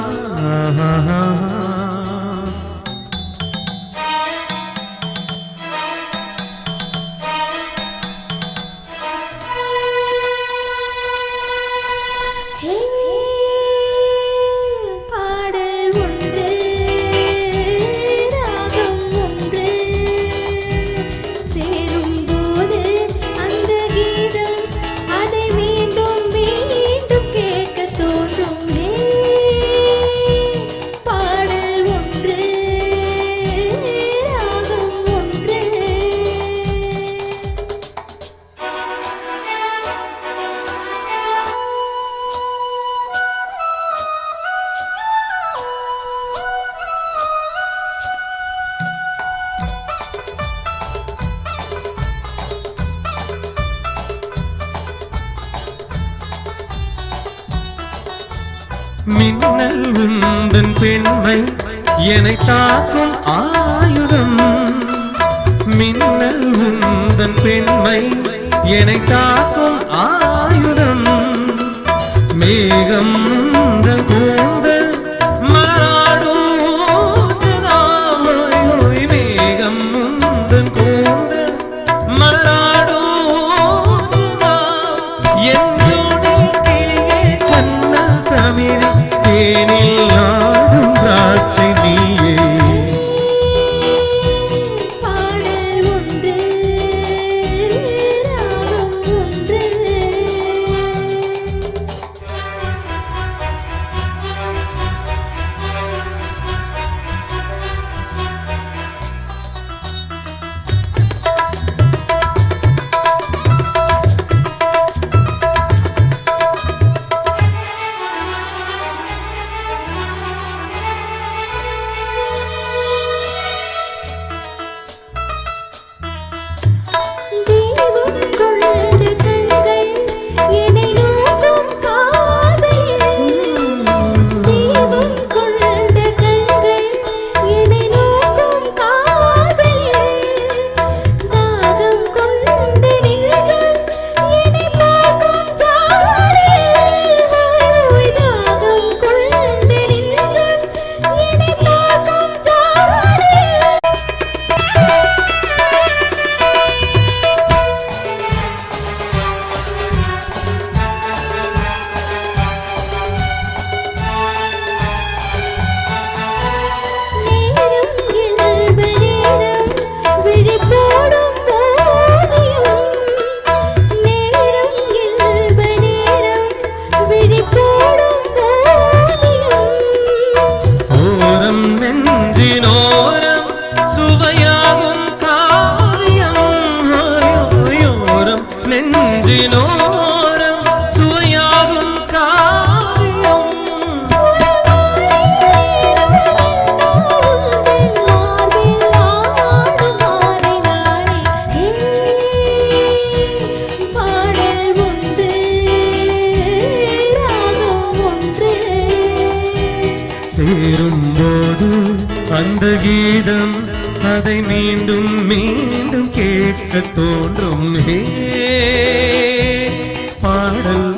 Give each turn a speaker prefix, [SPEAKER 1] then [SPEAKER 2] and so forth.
[SPEAKER 1] uh-huh.
[SPEAKER 2] மின்னல் உந்தன் பெண்மை என்னை தாக்கும் ஆயுதம். மின்னல் உந்தன் பெண்மை என்னை தாக்கும் ஆயுதம். மேகம் உந்த சேரும் போது அந்த கீதம் அதை மீண்டும் மீண்டும் கேட்க தோன்றும். பாடல்